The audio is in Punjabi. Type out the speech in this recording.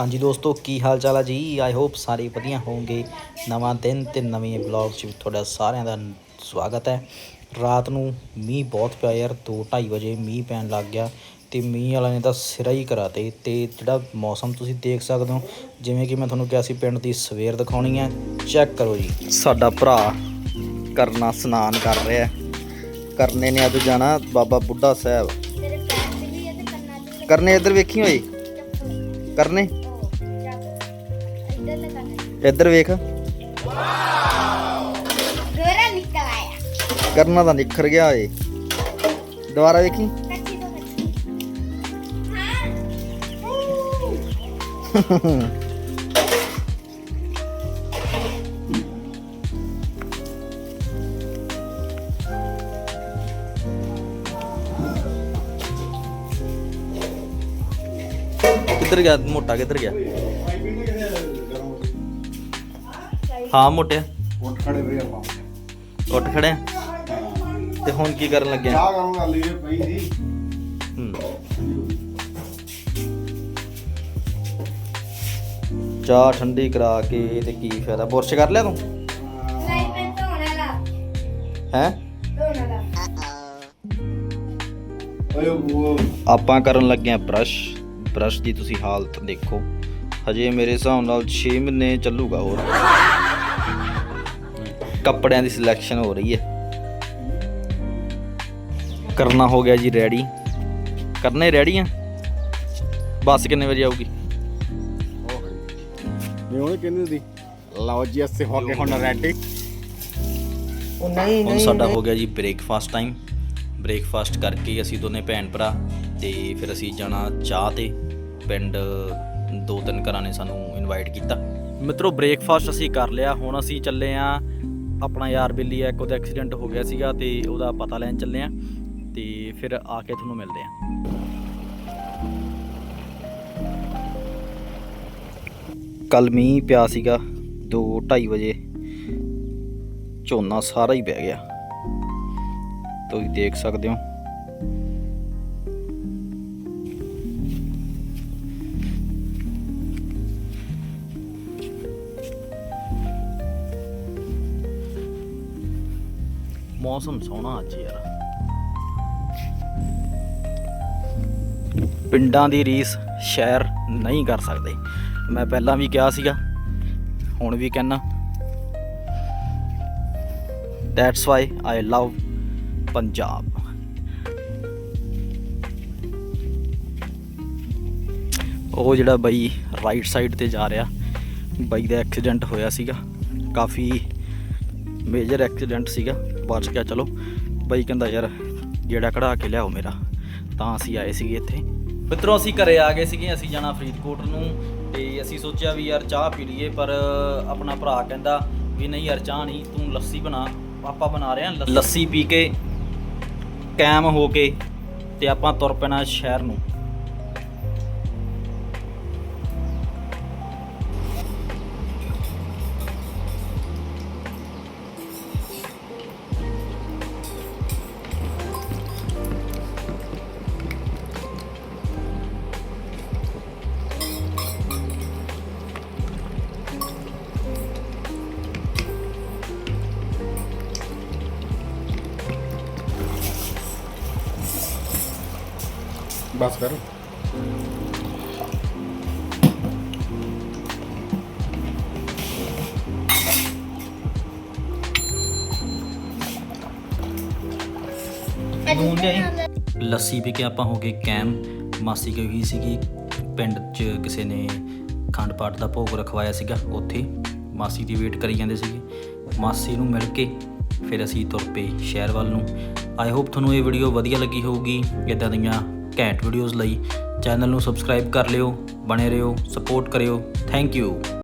ਹਾਂਜੀ ਦੋਸਤੋ ਕੀ ਹਾਲ ਚਾਲ ਆ ਜੀ? ਆਈ ਹੋਪ ਸਾਰੇ ਵਧੀਆ ਹੋਵੋਗੇ। ਨਵਾਂ ਦਿਨ ਤੇ ਨਵੇਂ ਬਲੌਗ 'ਚ ਤੁਹਾਡਾ ਸਾਰਿਆਂ ਦਾ ਸਵਾਗਤ ਹੈ। ਰਾਤ ਨੂੰ ਮੀਂਹ ਬਹੁਤ ਪਿਆ ਯਾਰ 2:30 ਵਜੇ ਮੀਂਹ ਪੈਣ ਲੱਗ ਗਿਆ ਤੇ ਮੀਂਹ ਵਾਲਾ ਨੇ ਤਾਂ ਸਿਰਾ ਹੀ ਕਰਾਤੇ ਤੇ ਜਿਹੜਾ ਮੌਸਮ ਤੁਸੀਂ ਦੇਖ ਸਕਦੇ ਹੋ ਜਿਵੇਂ ਕਿ ਮੈਂ ਤੁਹਾਨੂੰ ਕਿਹਾ ਸੀ ਪਿੰਡ ਦੀ ਸਵੇਰ ਦਿਖਾਉਣੀ ਹੈ ਚੈੱਕ ਕਰੋ ਜੀ। ਸਾਡਾ ਭਰਾ ਕਰਨਾ ਇਸ਼ਨਾਨ ਕਰ ਰਿਹਾ। ਕਰਨੇ ਨੇ ਅੱਜ ਜਾਣਾ ਬਾਬਾ ਬੁੱਢਾ ਸਾਹਿਬ। ਕਰਨੇ ਇੱਧਰ ਵੇਖੀ ਹੋਏ ਕਰਨੇ? ਉਹ ਇੱਧਰ ਵੇਖ। ਗੋਰਾ ਨਿਕਲ ਆਇਆ। ਕਰਨਾ ਤਾਂ ਨਿਖਰ ਗਿਆ ਏ। ਦੁਬਾਰਾ ਵੇਖੀ। ਕਿੱਧਰ ਗਿਆ? ਮੋਟਾ ਕਿੱਧਰ ਗਿਆ? ਹਾਂ ਮੋਟਿਆ ਉੱਠ ਖੜੇ ਰਹੇ ਆਪਾਂ। ਉੱਠ ਖੜਿਆ ਤੇ ਹੁਣ ਕੀ ਕਰਨ ਲੱਗਿਆ ਚਾਹ ਕਰਨ ਗੱਲ ਇਹ ਪਈ ਸੀ। ਹੂੰ। ਚਾਹ ਠੰਡੀ ਕਰਾ ਕੇ ਤੇ ਕੀ ਫਾਇਦਾ? ਬੁਰਸ਼ ਕਰ ਲਿਆ ਤੂੰ? ਨਹੀਂ ਮੈਂ ਧੋਣ ਵਾਲਾ। ਹੈ? ਧੋਣ ਵਾਲਾ। ਓਏ ਉਹ ਆਪਾਂ ਕਰਨ ਲੱਗੇ ਆ ਬ੍ਰਸ਼ ਬ੍ਰਸ਼ ਦੀ ਤੁਸੀਂ ਹਾਲਤ ਦੇਖੋ। ਹਜੇ ਮੇਰੇ ਹਿਸਾਬ ਨਾਲ 6 ਮਹੀਨੇ ਚੱਲੂਗਾ ਹੋਰ। ਕੱਪੜਿਆਂ ਦੀ ਸਿਲੈਕਸ਼ਨ ਹੋ ਰਹੀ ਹੈ। ਕਰਨਾ ਹੋ ਗਿਆ ਜੀ ਰੈਡੀ ਕਰਨੇ ਰੈਡੀ ਆ? ਬੱਸ ਕਿੰਨੇ ਵਜੇ ਆਊਗੀ? ਨਹੀਂ ਉਹਨੇ ਕਹਿੰਦੇ ਸੀ ਲਓ ਜੀ ਅਸੀਂ ਹੋ ਗਏ ਹੁਣ ਰੈਡੀ ਹੁਣ ਸਾਡਾ ਹੋ ਗਿਆ ਜੀ ਬ੍ਰੇਕਫਾਸਟ ਟਾਈਮ ਬ੍ਰੇਕਫਾਸਟ ਕਰਕੇ ਅਸੀਂ ਦੋਨੇ ਭੈਣ ਭਰਾ ਤੇ ਫਿਰ ਅਸੀਂ ਜਾਣਾ ਚਾਹ ਤੇ। ਪਿੰਡ ਦੋ ਤਿੰਨ ਘਰਾਂ ਨੇ ਸਾਨੂੰ ਇਨਵਾਈਟ ਕੀਤਾ। ਮਿੱਤਰੋ ਬ੍ਰੇਕਫਾਸਟ ਅਸੀਂ ਕਰ ਲਿਆ। ਹੁਣ ਅਸੀਂ ਚੱਲੇ ਆ ਆਪਣਾ ਯਾਰ ਬਿੱਲੀ ਹੈ ਇੱਕ ਉਹਦਾ ਐਕਸੀਡੈਂਟ ਹੋ ਗਿਆ ਸੀਗਾ ਤੇ ਉਹਦਾ ਪਤਾ ਲੈਣ ਚੱਲੇ ਆ ਤੇ ਫਿਰ ਆ ਕੇ ਤੁਹਾਨੂੰ ਮਿਲਦੇ ਆ। ਕੱਲ ਮੀਂਹ ਪਿਆ ਸੀਗਾ 2:30 ਵਜੇ। ਝੋਨਾ ਸਾਰਾ ਹੀ ਬਹਿ ਗਿਆ। ਤੁਸੀਂ ਦੇਖ ਸਕਦੇ ਹੋ। ਮੌਸਮ ਸੋਹਣਾ ਅੱਜ ਯਾਰ ਪਿੰਡਾਂ ਦੀ ਰੀਸ ਸ਼ਹਿਰ ਨਹੀਂ ਕਰ ਸਕਦੇ। ਮੈਂ ਪਹਿਲਾਂ ਵੀ ਕਿਹਾ ਸੀਗਾ, ਹੁਣ ਵੀ ਕਹਿਣਾ that's why I love Punjab ਉਹ ਜਿਹੜਾ ਬਾਈ ਰਾਈਟ ਸਾਈਡ ਤੇ ਜਾ ਰਿਹਾ, ਬਾਈ ਦਾ ਐਕਸੀਡੈਂਟ ਹੋਇਆ ਸੀਗਾ। ਕਾਫੀ ਮੇਜਰ ਐਕਸੀਡੈਂਟ ਸੀਗਾ, ਬਚ ਗਿਆ, ਚਲੋ। ਬਾਈ ਕਹਿੰਦਾ, ਯਾਰ ਜਿਹੜਾ ਕਢਾ ਕੇ ਲਿਆਓ ਮੇਰਾ। ਤਾਂ ਅਸੀਂ ਆਏ ਸੀਗੇ ਇੱਥੇ। ਮਿੱਤਰੋ, ਅਸੀਂ ਘਰੇ ਆ ਗਏ ਸੀਗੇ, ਅਸੀਂ ਜਾਣਾ ਫਰੀਦਕੋਟ ਨੂੰ ਤੇ ਅਸੀਂ ਸੋਚਿਆ ਵੀ, ਯਾਰ, ਚਾਹ ਪੀ ਲਈਏ। ਪਰ ਆਪਣਾ ਭਰਾ ਕਹਿੰਦਾ ਵੀ, ਨਹੀਂ ਯਾਰ, ਚਾਹ ਨਹੀਂ, ਤੂੰ ਲੱਸੀ ਬਣਾ। ਆਪਾਂ ਬਣਾ ਰਹੇ ਹਾਂ ਲੱਸੀ। ਲੱਸੀ ਪੀ ਕੇ ਕਾਇਮ ਹੋ ਕੇ ਤੇ ਆਪਾਂ ਤੁਰ ਪੈਣਾ ਸ਼ਹਿਰ ਨੂੰ। ਬਸ ਕਰ। ਨੂਨ ਲਿਆਈ ਲੱਸੀ ਪੀ ਕੇ ਆਪਾਂ ਹੋ ਗਏ ਕੈਮ। ਮਾਸੀ ਗਈ ਸੀਗੀ ਪਿੰਡ 'ਚ ਕਿਸੇ ਨੇ ਖੰਡ ਪਾਠ ਦਾ ਭੋਗ ਰਖਵਾਇਆ ਸੀਗਾ ਉੱਥੇ। ਮਾਸੀ ਦੀ ਵੇਟ ਕਰੀ ਜਾਂਦੇ ਸੀਗੇ। ਮਾਸੀ ਨੂੰ ਮਿਲ ਕੇ ਫਿਰ ਅਸੀਂ ਤੁਰ ਪਏ ਸ਼ਹਿਰ ਵੱਲ ਨੂੰ। ਆਈ ਹੋਪ ਤੁਹਾਨੂੰ ਇਹ ਵੀਡੀਓ ਵਧੀਆ ਲੱਗੀ ਹੋਊਗੀ ਇਦਾਂ ਦੀਆਂ ਘੈਂਟ ਵੀਡੀਓਜ਼ ਲਈ ਚੈਨਲ ਨੂੰ ਸਬਸਕ੍ਰਾਈਬ ਕਰ ਲਿਓ ਬਣੇ ਰਹੋ ਸਪੋਰਟ ਕਰਿਓ ਥੈਂਕ ਯੂ